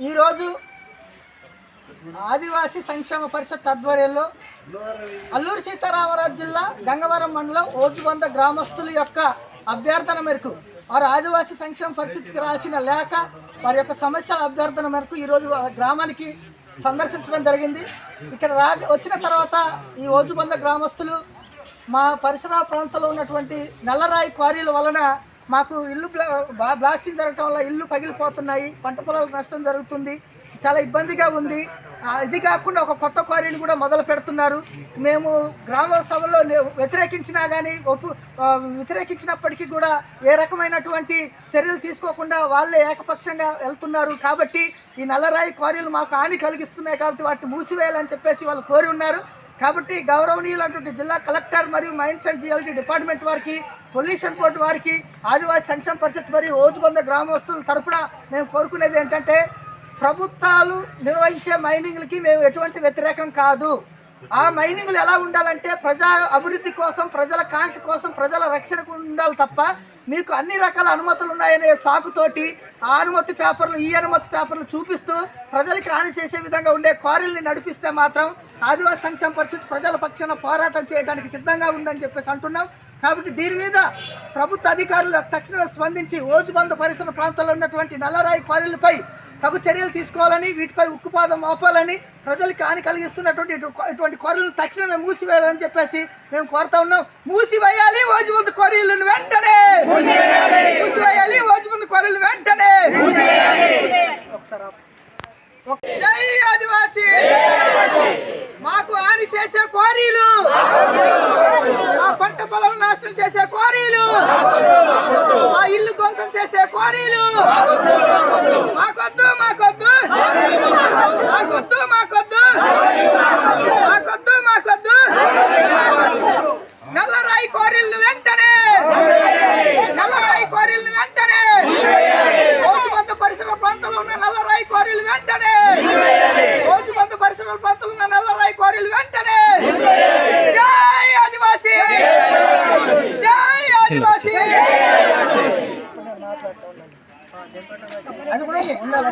ఈరోజు ఆదివాసీ సంక్షేమ పరిషత్ ఆధ్వర్యంలో అల్లూరు సీతారామరాజు జిల్లా గంగవరం మండలం ఓజుబంద గ్రామస్తుల యొక్క అభ్యర్థన మేరకు వారు ఆదివాసీ సంక్షేమ పరిషత్కి రాసిన లేఖ వారి యొక్క సమస్యల అభ్యర్థన మేరకు ఈరోజు గ్రామానికి సందర్శించడం జరిగింది. ఇక్కడ రా వచ్చిన తర్వాత ఈ ఓజుబంద గ్రామస్తులు మా పరిసర ప్రాంతంలో ఉన్నటువంటి నల్లరాయి క్వారీల వలన మాకు ఇల్లు బ్లా- బ్లాస్టింగ్ జరగటం వల్ల ఇల్లు పగిలిపోతున్నాయి పంట పొలాలకు నష్టం జరుగుతుంది చాలా ఇబ్బందిగా ఉంది. ఇది కాకుండా ఒక కొత్త క్వారీని కూడా మొదలు పెడుతున్నారు. మేము గ్రామ సభలో వ్యతిరేకించినా కానీ ఒప్పు వ్యతిరేకించినప్పటికీ కూడా ఏ రకమైనటువంటి చర్యలు తీసుకోకుండా వాళ్ళే ఏకపక్షంగా వెళ్తున్నారు. కాబట్టి ఈ నల్లరాయి క్వారీలు మాకు హాని కలిగిస్తున్నాయి కాబట్టి వాటిని మూసివేయాలని చెప్పేసి వాళ్ళు కోరి ఉన్నారు. కాబట్టి గౌరవనీయులైనటువంటి జిల్లా కలెక్టర్ మరియు మైన్స్ అండ్ జియాలజీ డిపార్ట్మెంట్ వారికి పొల్యూషన్ బోర్డు వారికి ఆదివాసీ సంక్షేమ పరిషత్ మరియు ఓజుబంద గ్రామస్తుల తరపున మేము కోరుకునేది ఏంటంటే ప్రభుత్వాలు నిర్వహించే మైనింగ్లకి మేము ఎటువంటి వ్యతిరేకం కాదు. ఆ మైనింగ్లు ఎలా ఉండాలంటే ప్రజా అభివృద్ధి కోసం ప్రజల కాంక్ష కోసం ప్రజల రక్షణకు ఉండాలి తప్ప మీకు అన్ని రకాల అనుమతులు ఉన్నాయనే సాకుతోటి ఆ అనుమతి పేపర్లు ఈ అనుమతి పేపర్లు చూపిస్తూ ప్రజలకి హాని చేసే విధంగా ఉండే క్వారీల్ని నడిపిస్తే మాత్రం ఆదివాసీ సంక్షేమ పరిస్థితి ప్రజల పక్షాన పోరాటం చేయడానికి సిద్ధంగా ఉందని చెప్పేసి అంటున్నాం. కాబట్టి దీని మీద ప్రభుత్వ అధికారులు తక్షణమే స్పందించి ఓజుబంద పరిసర ప్రాంతాల్లో ఉన్నటువంటి నల్లరాయి క్వారీలపై తగు చర్యలు తీసుకోవాలని వీటిపై ఉక్కుపాదం మోపాలని ప్రజలకు హాని కలిగిస్తున్నటువంటి ఇటు- ఇటువంటి క్వారీలను తక్షణమే మూసివేయాలని చెప్పేసి మేము కోరుతా ఉన్నాం. మూసివేయాలి ఓజుబంద క్వారీలను వెంటనే! మూసివేయాలి! ఓజుబంద క్వారీలు వెంటనే! ఒకసారి జై ఆదివాసీ! మాకు హాని చేసే క్వారీలు మా పంట పొలం నాశనం చేసే క్వారీలు మా ఇల్లు ధ్వంసం చేసే క్వారీలు మాకొద్దు మాకొద్దు మాకొద్దు మాకొద్దు మాకొద్దు మాకొద్దు నల్లరాయి క్వారీలను వెంటనే నల్లరాయి క్వారీలను వెంటనే రోజుబంద పరిసర ప్రాంతాల్లో ఉన్న నల్లరాయి క్వారీలు వెంటనే రోజుబంద పరిసర నల్లరాయి కోరిలు వెంటనే. జై జై ఆదివాసీ. అది కూడా ఉండాలి?